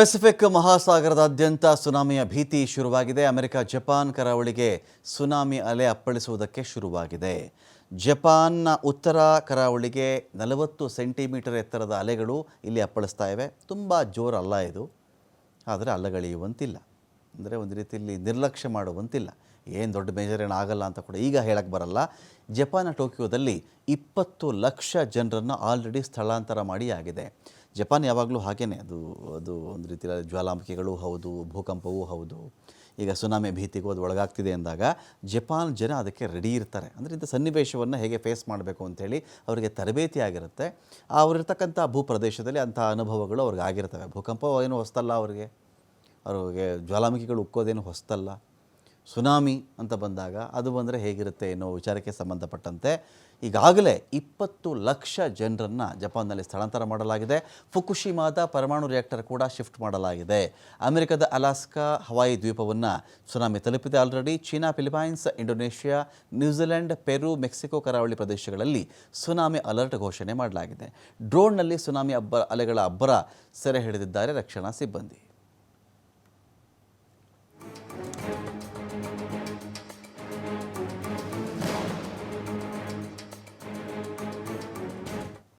Pacific ಮಹಾಸಾಗರದಾದ್ಯಂತ ಸುನಾಮಿಯ ಭೀತಿ ಶುರುವಾಗಿದೆ. America Japan ಕರಾವಳಿಗೆ ಸುನಾಮಿ ಅಲೆ ಅಪ್ಪಳಿಸುವುದಕ್ಕೆ ಶುರುವಾಗಿದೆ. ಜಪಾನ್ನ ಉತ್ತರ ಕರಾವಳಿಗೆ ನಲವತ್ತು ಸೆಂಟಿಮೀಟರ್ ಎತ್ತರದ ಅಲೆಗಳು ಇಲ್ಲಿ ಅಪ್ಪಳಿಸ್ತಾ ಇವೆ. ತುಂಬ ಜೋರಲ್ಲ ಇದು. ಆದರೆ ಅಲ್ಲಗಳೆಯುವಂತಿಲ್ಲ ಅಂದರೆ ಒಂದು ರೀತಿಯಲ್ಲಿ ನಿರ್ಲಕ್ಷ್ಯ ಮಾಡುವಂತಿಲ್ಲ. ಏನು ದೊಡ್ಡ ಮೇಜರ್ ಏನು ಆಗಲ್ಲ ಅಂತ ಕೂಡ ಈಗ ಹೇಳಕ್ಕೆ ಬರಲ್ಲ. ಜಪಾನ್ನ ಟೋಕಿಯೋದಲ್ಲಿ ಇಪ್ಪತ್ತು ಲಕ್ಷ ಜನರನ್ನು ಆಲ್ರೆಡಿ ಸ್ಥಳಾಂತರ ಮಾಡಿ ಆಗಿದೆ. ಜಪಾನ್ ಯಾವಾಗಲೂ ಹಾಗೇ ಅದು ಅದು ಒಂದು ರೀತಿಯಲ್ಲಿ ಜ್ವಾಲಾಮುಖಿಗಳು ಹೌದು, ಭೂಕಂಪವೂ ಹೌದು. ಈಗ ಸುನಾಮಿ ಭೀತಿಗೂ ಅದು ಒಳಗಾಗ್ತಿದೆ ಅಂದಾಗ ಜಪಾನ್ ಜನ ಅದಕ್ಕೆ ರೆಡಿ ಇರ್ತಾರೆ. ಅಂದರೆ ಇಂಥ ಸನ್ನಿವೇಶವನ್ನು ಹೇಗೆ ಫೇಸ್ ಮಾಡಬೇಕು ಅಂಥೇಳಿ ಅವರಿಗೆ ತರಬೇತಿ ಆಗಿರುತ್ತೆ. ಅವರಿರ್ತಕ್ಕಂಥ ಭೂ ಪ್ರದೇಶದಲ್ಲಿ ಅಂಥ ಅನುಭವಗಳು ಅವ್ರಿಗೆ ಆಗಿರ್ತವೆ. ಭೂಕಂಪ ಏನು ಹೊಸ್ತಲ್ಲ ಅವರಿಗೆ. ಅವ್ರಿಗೆ ಜ್ವಾಲಾಮುಖಿಗಳು ಉಕ್ಕೋದೇನು ಹೊಸ್ತಲ್ಲ. ಸುನಾಮಿ ಅಂತ ಬಂದಾಗ ಅದು ಬಂದರೆ ಹೇಗಿರುತ್ತೆ ಅನ್ನೋ ವಿಚಾರಕ್ಕೆ ಸಂಬಂಧಪಟ್ಟಂತೆ ಈಗಾಗಲೇ ಇಪ್ಪತ್ತು ಲಕ್ಷ ಜನರನ್ನು ಜಪಾನ್ನಲ್ಲಿ ಸ್ಥಳಾಂತರ ಮಾಡಲಾಗಿದೆ. ಫುಕುಶಿಮಾದ ಪರಮಾಣು ರಿಯಾಕ್ಟರ್ ಕೂಡ ಶಿಫ್ಟ್ ಮಾಡಲಾಗಿದೆ. ಅಮೆರಿಕದ ಅಲಾಸ್ಕಾ ಹವಾಯಿ ದ್ವೀಪವನ್ನು ಸುನಾಮಿ ತಲುಪಿದೆ already China Philippines Indonesia New Zealand Peru Mexico ಕರಾವಳಿ ಪ್ರದೇಶಗಳಲ್ಲಿ ಸುನಾಮಿ ಅಲರ್ಟ್ ಘೋಷಣೆ ಮಾಡಲಾಗಿದೆ. ಡ್ರೋನ್ನಲ್ಲಿ ಸುನಾಮಿ ಅಬ್ಬರ, ಅಲೆಗಳ ಅಬ್ಬರ ಸೆರೆ ಹಿಡಿದಿದ್ದಾರೆ ರಕ್ಷಣಾ ಸಿಬ್ಬಂದಿ.